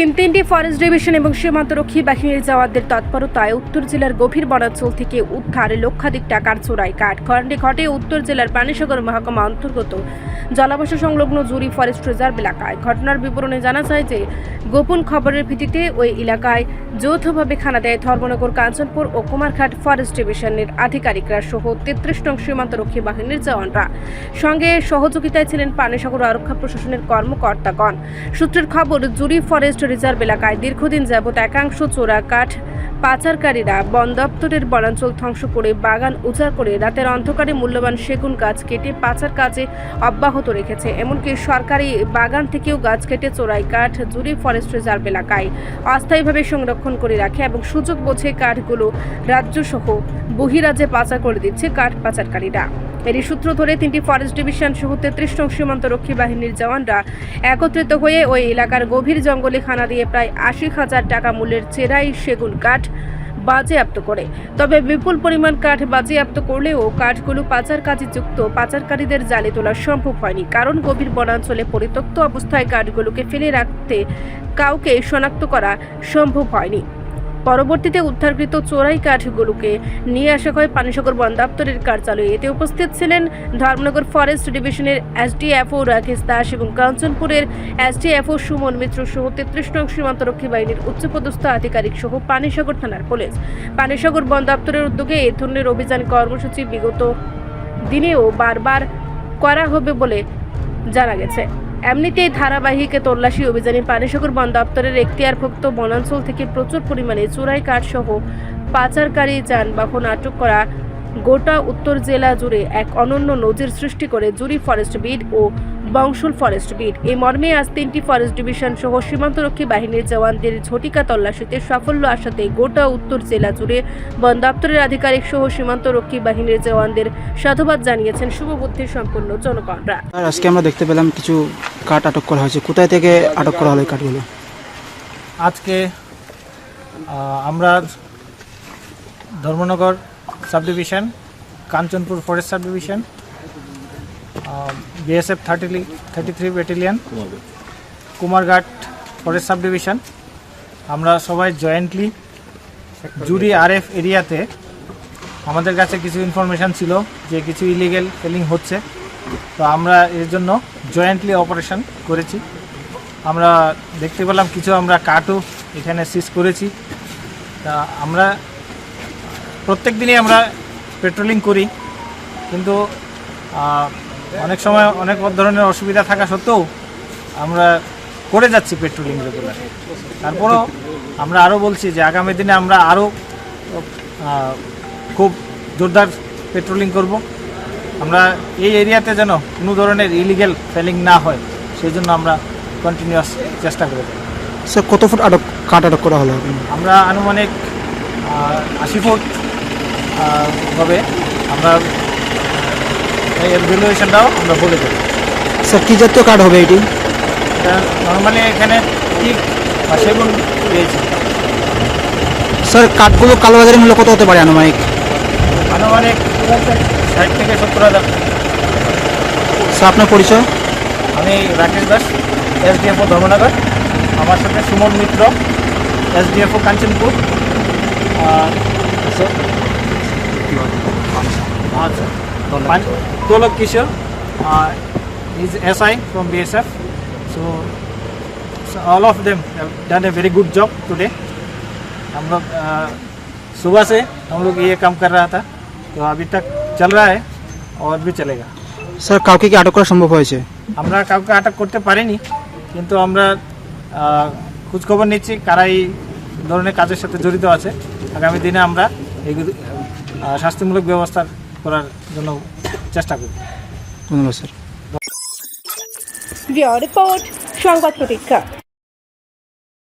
তিন তিনটি forest division এবং সীমান্তরক্ষী বাহিনীর জওয়ানদের তৎপরতায় উত্তর জেলার গভীর বনাঞ্চল থেকে উদ্ধার লক্ষাধিক টাকার চোরাই কাঠ। ঘটনাটি ঘটে উত্তর জেলার পানিসাগর মহকুমা অন্তর্গত জলাবশ সংলগ্ন জুরি ফরেস্ট রিজার্ভ এলাকায়। ঘটনার বিবরণে জানা যায় যে, গোপন খবরের ভিত্তিতে ওই এলাকায় যৌথভাবে খানা দেয় ধর্মনগর, কাঞ্চনপুর ও কুমারঘাট ফরেস্ট ডিভিশনের আধিকারিকরা সহ তেত্রিশ নং সীমান্তরক্ষী বাহিনীর জওয়ানরা। সঙ্গে সহযোগিতায় ছিলেন পানিসাগর আরক্ষা প্রশাসনের কর্মকর্তাগণ। সূত্রের খবর, জুরি ফরেস্ট রিজার্ভ এলাকায় দীর্ঘদিন যাবৎ একাংশ চোরা কাঠ পাচারকারীরা বন দপ্তরের বনাঞ্চল ধ্বংস করে বাগান উজাড় করে রাতের অন্ধকারে মূল্যবান সেগুন গাছ কেটে পাচার কাজে অব্যাহত রেখেছে। এমনকি সরকারি বাগান থেকেও গাছ কেটে চোরাই কাঠ জুরি ফরেস্ট রিজার্ভ এলাকায় অস্থায়ীভাবে সংরক্ষণ করে রাখে এবং সুযোগ বোঝে কাঠগুলো রাজ্যসহ বহিরাজ্যে পাচার করে দিচ্ছে কাঠ পাচারকারীরা। এরই সূত্র ধরে তিনটি ফরেস্ট ডিভিশন সহ তেত্রিশ নং সীমান্তরক্ষী বাহিনীর জওয়ানরা একত্রিত হয়ে ওই এলাকার গভীর জঙ্গলে খানা দিয়ে প্রায় আশি হাজার টাকা মূল্যের চেরাই সেগুন কাঠ বাজেয়াপ্ত করে। তবে বিপুল পরিমাণ কাঠ বাজেয়াপ্ত করলেও কাঠগুলো পাচার কাজে যুক্ত, পাচারকারীদের জালে তোলা সম্ভব হয়নি। কারণ গভীর বনাঞ্চলে পরিত্যক্ত অবস্থায় কাঠগুলোকে ফেলে রাখতে কাউকে শনাক্ত করা সম্ভব হয়নি। পরবর্তীতে উদ্ধারকৃত চোরাই কাঠগুলোকে নিয়ে আসা হয় পানিসাগর বন দপ্তরের কার্যালয়ে। এতে উপস্থিত ছিলেন ধর্মনগর ফরেস্ট ডিভিশনের এসডিএফও রাকেশ দাস এবং কাঞ্চনপুরের এসডিএফও সুমন মিত্র সহ তেত্রিশ নং সীমান্তরক্ষী বাহিনীর উচ্চপদস্থ আধিকারিক সহ পানিসাগর থানার পুলিশ। পানিসাগর বন দপ্তরের উদ্যোগে এই ধরনের অভিযান কর্মসূচি বিগত দিনেও বারবার করা হবে বলে জানা গেছে। এমনিতেই ধারাবাহিক তল্লাশি অভিযানে পানিসাগর বন দপ্তরের এখতিয়ারভুক্ত বনাঞ্চল থেকে প্রচুর পরিমাণে চোরাই কাঠ সহ পাচারকারী যানবাহন আটক করা গোটা উত্তর জেলা জুড়ে এক অনন্য নজির সৃষ্টি করে জুরি ফরেস্ট বিড ও বংশুল ফরেস্ট বিড। এই মর্মে আজ তিনটি ফরেস্ট ডিভিশন সহ সীমান্তরক্ষী বাহিনীর জওয়ানদের ঝটিকা তল্লাশিতে সাফল্য আসাতে গোটা উত্তর জেলা জুড়ে বন দপ্তরের আধিকারিক সহ সীমান্তরক্ষী বাহিনীর জওয়ানদের সাধুবাদ জানিয়েছেন শুভবুদ্ধি সম্পন্ন জনগণরা। আর আজকে আমরা দেখতে পেলাম কিছু কাঠ আটক করা হয়েছে। কোথায় থেকে আটক করা হলো কাঠগুলো? আজকে আমরা Dharmanagar sub division Kanchanpur forest sub division BSF thirty thirty three battalion Kumarghat forest sub division আমরা সবাই জয়েন্টলি জুরি আরএফ এরিয়াতে আমাদের কাছে কিছু ইনফরমেশান ছিল যে কিছু ইলিগেল ফেলিং হচ্ছে। তো আমরা এর জন্য জয়েন্টলি অপারেশন করেছি। আমরা দেখতে পেলাম কিছু আমরা কাঠও এখানে সিজ করেছি। তা আমরা প্রত্যেক দিনই আমরা পেট্রোলিং করি। কিন্তু অনেক সময় অনেক ধরনের অসুবিধা থাকা সত্ত্বেও আমরা করে যাচ্ছি পেট্রোলিং রেগুলার তারপরও আমরা আরও বলছি যে আগামী দিনে আমরা আরও খুব জোরদার পেট্রোলিং করব। আমরা এই এরিয়াতে যেন কোনো ধরনের ইলিগেল ফেলিং না হয় সেই জন্য আমরা কন্টিনিউয়াস চেষ্টা করে যাই স্যার কত ফুট আটক কাট আটক করা হলো? আমরা আনুমানিক আশি ফুট হবে আমরা এর ভ্যালুয়েশনটাও আমরা বলে দেবো। স্যার কী জাতীয় কার্ড হবে এটি? এটা নর্মালি এখানে ঠিক বা সেগুন পেয়েছি স্যার কাঠগুলো কালোবাজারি মূল্য কত হতে পারে আনুমানিক? আনুমানিক ষাট থেকে সত্তর হাজার। স্যার আপনার পরিচয়? আমি রাকেশ দাস এসডিএফও ধর্মনগর। আমার সাথে সুমন মিত্র এসডিএফও কাঞ্চনপুর। আর আচ্ছা পান- তোলক কিশোর is S I from B S F so all of them done a very good job today हम लोग अ, सुबह से हम लोग ये काम कर रहा था तो अभी तक चल रहा है और भी चलेगा স্যার কাউকে কি আটক করা সম্ভব হয়েছে আমরা কাউকে আটক করতে পারিনি কিন্তু আমরা আহ, খোঁজখবর নিচ্ছি কারা এই ধরনের কাজের সাথে জড়িত আছে আগামী দিনে আমরা এগুলো আহ, শাস্তিমূলক ব্যবস্থা করার জন্য চেষ্টা করব। ধন্যবাদ স্যার। রিপোর্ট সংবাদ প্রতীক্ষা।